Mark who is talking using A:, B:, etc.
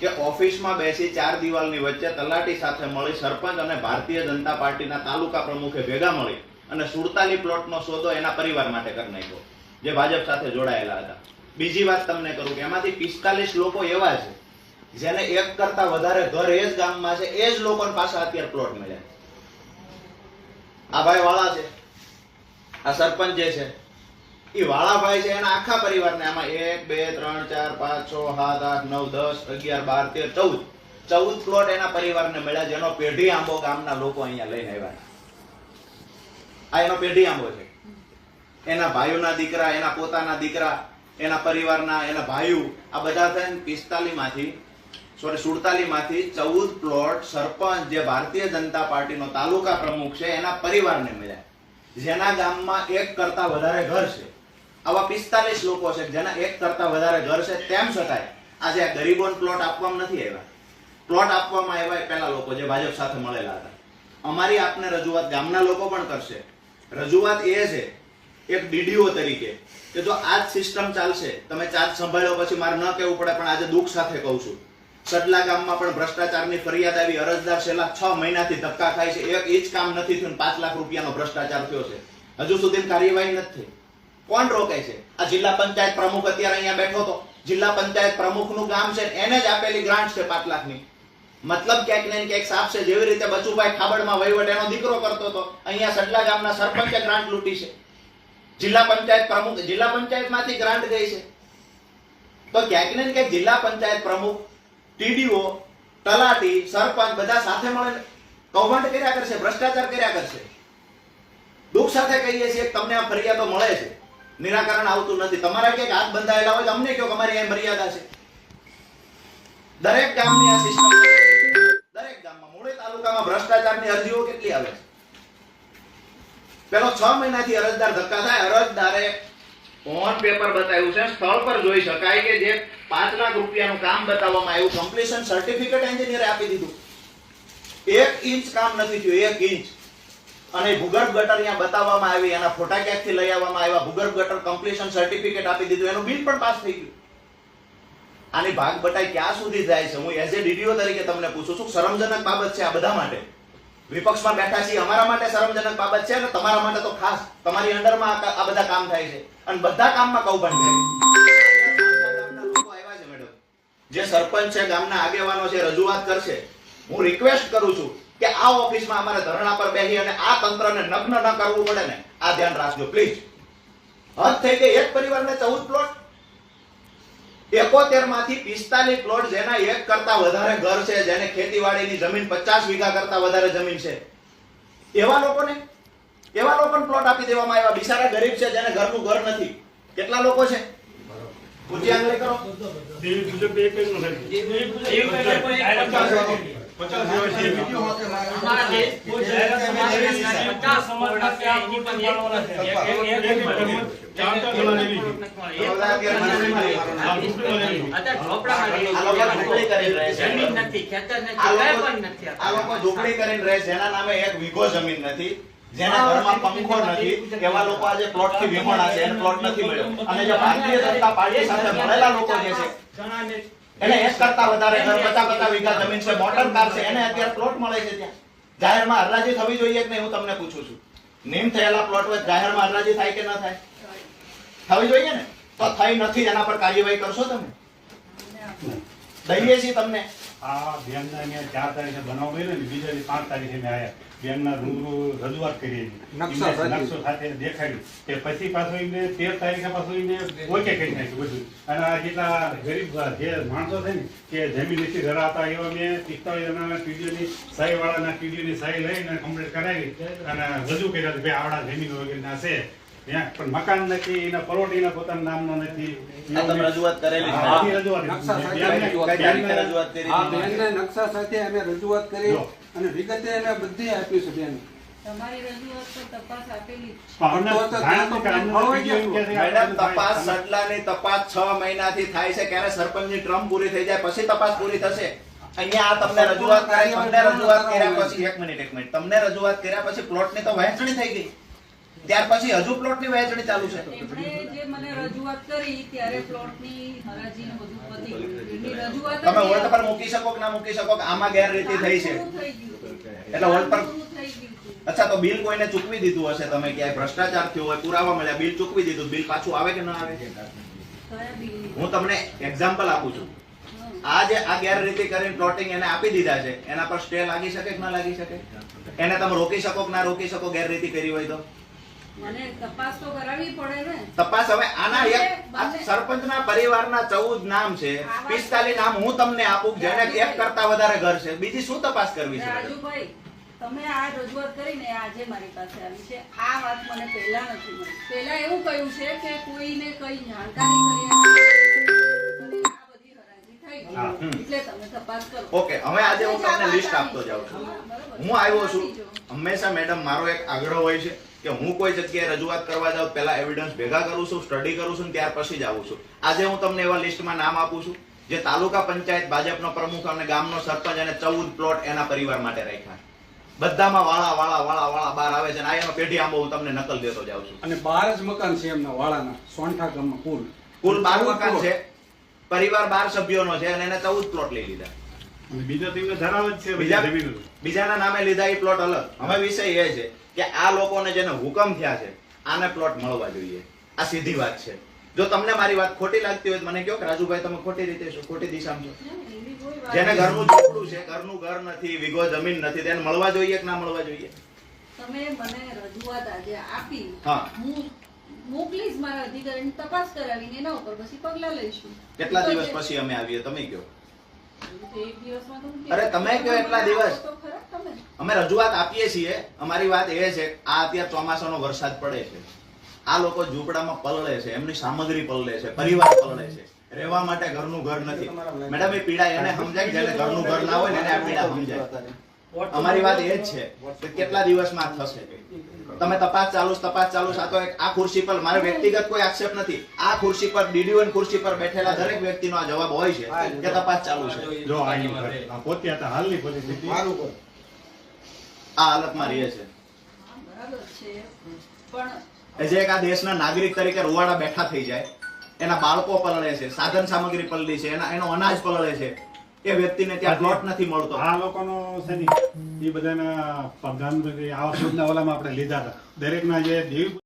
A: કે ઓફિસમાં બેસી ચાર દિવાલની વચ્ચે તલાટી સાથે મળી સરપંચ અને ભારતીય જનતા પાર્ટીના તાલુકા પ્રમુખે ભેગા મળી અને સુડતાલી પ્લોટનો સોદો એના પરિવાર માટે કરી નાખ્યો, જે ભાજપ સાથે જોડાયેલા હતા. બીજી વાત તમને કરું કે એમાંથી પિસ્તાલીસ લોકો એવા છે, જેને એક કરતા વધારે ઘર એ જ ગામમાં છે, એ જ લોકો પાસે અત્યારે પ્લોટ મળ્યા. આ ભાઈ વાળા છે, આ સરપંચ જે છે એ વાળાભાઈ છે એના આખા પરિવારને આમાં એક, બે, ત્રણ, ચાર, પાંચ, છ, સાત, આઠ, નવ, દસ, અગિયાર, બાર, તેર, ચૌદ. ચૌદ પ્લોટ એના પરિવારને મળ્યા જેનો પેઢી આંબો ગામના લોકો અહીંયા લઈને આવ્યા આ એનો પેઢી આંબો છે. એના ભાઈઓના દીકરા, એના પોતાના દીકરા, એના પરિવારના, એના ભાઈઓ, આ બધા થઈને પિસ્તાલીસમાંથી સોરી સુડતાલીસમાંથી ચૌદ પ્લોટ સરપંચ જે ભારતીય જનતા પાર્ટીનો તાલુકા પ્રમુખ છે, એના પરિવારને મળ્યા. જેના ગામમાં એક કરતા વધારે ઘર છે. આવા પિસ્તાલીસ લોકો છે, જેના એક કરતા વધારે ઘર છે, તેમ છતાંય આજે આ ગરીબોને પ્લોટ આપવામાં નથી આવ્યા. પ્લોટ આપવામાં આવ્યા એ પહેલા લોકો જે ભાજપ સાથે મળેલા હતા. અમારી આપને રજૂઆત ગામના લોકો પણ કરશે. રજૂઆત એ છે, એક ડીડીઓ તરીકે, કે જો આ જ સિસ્ટમ ચાલશે, તમે ચાર્જ સંભાળ્યો પછી મારે ન કહેવું પડે, પણ આજે દુઃખ સાથે કહું છું. સડલા ગામમાં પણ ભ્રષ્ટાચારની ફરિયાદ આવી, અરજદાર છેલ્લા છ મહિનાથી ધક્કા ખાય છે, એક જ કામ નથી થયું પાંચ લાખ રૂપિયાનો ભ્રષ્ટાચાર થયો છે. હજુ સુધી કાર્યવાહી નથી થઈ. કોણ રોકે છે? આ જિલ્લા પંચાયત પ્રમુખ અત્યારે અહીંયા બેઠો તો જિલ્લા પંચાયત પ્રમુખનું ગામ છે એને જ આપેલી ગ્રાન્ટ છે પાંચ લાખની. મતલબ ક્યાંક ને ક્યાંક સાફ છે. જેવી રીતે બચુભાઈ ખાબડમાં વહીવટ એનો દીકરો કરતો હતો, અહીંયા સડલા ગામના સરપંચે ગ્રાન્ટ લૂંટી છે. જિલ્લા પંચાયત પ્રમુખ, જિલ્લા પંચાયતમાંથી ગ્રાન્ટ ગઈ છે. તો ક્યાંક ને ક્યાંક જિલ્લા પંચાયત પ્રમુખ, ટીડીઓ, તલાટી, સરપંચ બધા સાથે મળીને કૌભાંડ કર્યા કરશે, ભ્રષ્ટાચાર કર્યા કરશે. દુઃખ સાથે કહીએ છીએ તમને આ ફરિયાદો મળે છે. નિરાકરણ આવતું નથી. તમારા ક્યાંક હાથ બંધાયેલા હોય અમને કહો અમારી અહીં મર્યાદા છે. દરેક ગામની આ સિસ્ટમ દરેક ગામમાં મૂળી તાલુકામાં ભ્રષ્ટાચારની અરજીઓ કેટલી આવે છે? પેલો છ મહિનાથી અરજદાર ધક્કા થાય, અરજદારે ઓન પેપર બતાવ્યું છે, સ્થળ પર જોઈ શકાય કે જે પાંચ લાખ રૂપિયાનું કામ બતાવવામાં આવ્યું કમ્પ્લીશન સર્ટિફિકેટ એન્જિનિયરે આપી દીધું. એક ઇંચ કામ નથી થયું, એક ઇંચ. અને ભૂગર્ભ ગટર અહીંયા બતાવવામાં આવી, એના ફોટા ક્યાંકથી લઈ આવવામાં આવ્યા? ભૂગર્ભ ગટર કમ્પ્લીશન સર્ટિફિકેટ આપી દીધું, એનું બિલ પણ પાસ થઈ ગયું. આની ભાગ બટાઈ ક્યાં સુધી જાય છે? હું એઝ એ ડીડીઓ તરીકે તમને પૂછું છું, શરમજનક બાબત છે આ બધા માટે. વિપક્ષમાં બેઠા છીએ, અમારા માટે શરમજનક બાબત છે અને તમારા માટે તો ખાસ. તમારી અંડરમાં આ બધા કામ થાય છે. અને બધા કામમાં કૌભાંડ થાય. જે સરપંચ છે, ગામના આગેવાનો છે, રજૂઆત કરશે. હું રિક્વેસ્ટ કરું છું કે આ ઓફિસમાં અમારે ધરણા પર બેસી અને આ તંત્રને નગ્ન ન કરવું પડે ને આ ધ્યાન રાખજો પ્લીઝ. હદ થઈ ગઈ એક પરિવારને ચૌદ પ્લોટ એકોતેરમાંથી પિસ્તાલીસ પ્લોટ જેના એક કરતા વધારે ઘર છે જેને ખેતીવાડીની જમીન પચાસ વીઘા કરતા વધારે જમીન છે. એવા લોકોને એવા લોકોને પ્લોટ આપી દેવામાં આવ્યા. બિચારા ગરીબ છે જેને ઘરનું ઘર નથી. કેટલા લોકો છે? પૂછી આંગળી કરો. ઝૂંપડી કરીને રહે છે.
B: જમીન નથી, ખેતર નથી,
A: આ
B: કાંઈ
A: લોકો
B: પણ નથી
A: આ લોકો ઝૂંપડી કરીને રહે છે. જેના નામે એક વીઘો જમીન નથી. જેના ઘરમાં પંખો નથી. એવા લોકો આજે પ્લોટથી વિમણા છે. એને પ્લોટ નથી મળ્યો. અને જે ભારતીય જનતા પાર્ટી સાથે મળેલા લોકો જે છે. એને એક કરતા વધારે ઘર, પચાસ પચાસ વીઘા જમીન છે, મોટર કાર છે, એને અત્યારે પ્લોટ મળે છે ત્યાં. જાહેરમાં હરાજી થવી જોઈએ કે નહીં, હું તમને પૂછું છું. નિમ થયેલા પ્લોટ વચ્ચે જાહેરમાં હરાજી થાય કે ન થાય? થવી જોઈએ ને? તો થઈ નથી, એના પર કાર્યવાહી કરશો તમે? દઈએ છીએ તમને.
C: આ બેનના મેં ચાર તારીખે બનાવ બન્યો ને બીજા પાંચ તારીખે મેં આવ્યા બેનના રૂબરૂ રજૂઆત કરી
D: નકશા સાથે.
C: દેખાડ્યું કે પછી પાછું એમને તેર તારીખે પાછું એમને ઓકે કરી નાખ્યું બધું. અને આ જેટલા ગરીબ જે માણસો છે ને કે જમીન નથી ધરાવતા એવા મેં પિસ્તાળીસ જણાના પીડીઓની સહી વાળાના ટીડીઓની સહી લઈને કમ્પ્લીટ કરાવી અને રજૂ કર્યા કે ભાઈ આવડા જમીન વગેરેના છે. પણ મકાન નથી એના પરોટીના પોતાના નામનો નથી.
A: તમે રજૂઆત કરેલી
D: નકશા સાથે
C: બેનને-
D: નકશા અમે રજૂઆત કરી અને વિગતે અમે બધી આપી છે બેન
E: રજૂઆત તપાસ
C: બધું
A: તપાસ છ મહિનાથી થાય છે. ક્યારે સરપંચની ટર્મ પૂરી થઈ જાય પછી તપાસ પૂરી થશે. અહીંયા આ તમને રજૂઆત કરી તમને રજૂઆત કર્યા પછી એક મિનિટ એક મિનિટ. તમને રજૂઆત કર્યા પછી પ્લોટની તો વહેંચણી થઈ ગઈ. ત્યાર પછી હજુ પ્લોટની વહેંચણી ચાલુ છે.
E: જે મને રજૂઆત કરી ત્યારે પ્લોટની હરાજી બધું પતી ગયું. એમની રજૂઆત
A: તમે. હોલ્ડ પર મૂકી શકો કે ના મૂકી શકો કે આમાં ગેરરીતિ થઈ છે. એટલે હોલ્ડ પર-. અચ્છા તો બિલ કોઈને ચૂકવી દીધું હશે? તમે ક્યાંય ભ્રષ્ટાચાર થયો હોય પુરાવા મળ્યા બિલ ચૂકવી દીધું બિલ પાછું આવે કે ના આવે? હું તમને એક્ઝામ્પલ આપું છું. આ જે આ ગેરરીતિ કરીને પ્લોટિંગ એને આપી દીધા છે. એના પર સ્ટે લાગી શકે કે ના લાગી શકે? એને તમે રોકી શકો કે ના રોકી શકો ગેરરીતિ કરી હોય તો?
E: તપાસ
A: હવે આના એક સરપંચના પરિવારના ચૌદ નામ છે. પિસ્તાલીસ નામ હું તમને આપું જેને એક કરતા વધારે ઘર છે. બીજી શું તપાસ કરવી છે?
E: રાજુભાઈ તમે આ રજૂઆત કરીને આજે મારી પાસે આવી છે. આ વાત મને પહેલા નથી મળી. પહેલા એવું કહ્યું છે કે કોઈને કઈ જાણકારી કરી અને આ બધી હરાજી થઈ
C: હા,
E: કરો.
A: ઓકે હવે આજે તમને લિસ્ટ આપતો જાઉં છું. હું આવ્યો છું. હંમેશા મેડમ મારો એક આગ્રહ હોય છે. કે હું કોઈ જગ્યાએ રજૂઆત કરવા જાઉં પહેલા એવિડન્સ ભેગા કરું છું સ્ટડી કરું છું ત્યાર પછી જ આવું છું. આજે હું તમને એવા લિસ્ટમાં નામ આપું છું જે તાલુકા પંચાયત ભાજપનો પ્રમુખ અને ગામનો સરપંચ અને ચૌદ પ્લોટ એના પરિવાર માટે રાખ્યા. બધામાં વાળા વાળા વાળા વાળા બાર આવે છે અને આ પેઢી આંબો હું તમને નકલ દેતો જાઉં છું.
D: અને બાર જ મકાન છે એમના વાળાના સોંઠા ગામમાં કુલ.
A: કુલ બાર મકાન છે પરિવાર બાર સભ્યોનો છે અને એને ચૌદ પ્લોટ લઈ લીધા.
C: બીજા તો ધરાવે છે
A: બીજા બીજાના નામે લીધા એ પ્લોટ અલગ. હવે વિષય એ છે કે આ લોકોને જેને હુકમ થયા છે આને પ્લોટ મળવા જોઈએ. આ સીધી વાત છે. જો તમને મારી વાત ખોટી લાગતી હોય તો મને કહો કે રાજુભાઈ તમે ખોટી રીતે છો ખોટી દિશામાં છો? જેને ઘરનું ઝૂંપડું છે ઘરનું ઘર નથી વિગો જમીન નથી તેને મળવા જોઈએ કે ના મળવા જોઈએ?
E: તમે મને રજૂઆત આજે આપી.
A: હા.
E: હું મોકલીશ મારા અધિકારીને તપાસ કરાવીને એના ઉપર પછી પગલા લઈશું.
A: કેટલા દિવસ પછી અમે આવીએ તમે કહો. અરે તમે કયો એટલા દિવસ. અમે રજૂઆત આપીએ છીએ. અમારી વાત એ છે, આ અત્યારે ચોમાસાનો વરસાદ પડે છે. આ લોકો ઝૂંપડામાં પલળે છે, એમની સામગ્રી પલળે છે, પરિવાર પલળે છે. રહેવા માટે ઘરનું ઘર નથી. મેડમ, એ પીડા એને સમજાય જેને ઘરનું ઘર ના હોય એને આ પીડા સમજાય. અમારી વાત એ જ છે કેટલા દિવસમાં થશે? તમે તપાસ ચાલુ તપાસ ચાલુ. આ તો આ ખુરશી પર મારે વ્યક્તિગત કોઈ આક્ષેપ નથી. આ ખુરશી પર ડીડીઓ ખુરશી પર બેઠેલા દરેક વ્યક્તિનો આ જવાબ હોય છે કે તપાસ ચાલુ છે.
C: જો પોતે હતા હાલની પરિસ્થિતિ.
A: આ હાલતમાં રહે છે.
E: હા, બરાબર છે. પણ
A: જે એક આ દેશના નાગરિક તરીકે રૂવાડા બેઠા થઈ જાય એના બાળકો પલળે છે સાધન સામગ્રી પલળી છે એના એનો અનાજ પલળે છે એ વ્યક્તિને ત્યાં પ્લોટ નથી મળતો.
C: આ લોકોનો છે ને એ બધાના પ્રધાનમંત્રી આવાસ યોજના ઓલામાં આપણે લીધા હતા. દરેકના જે દેવી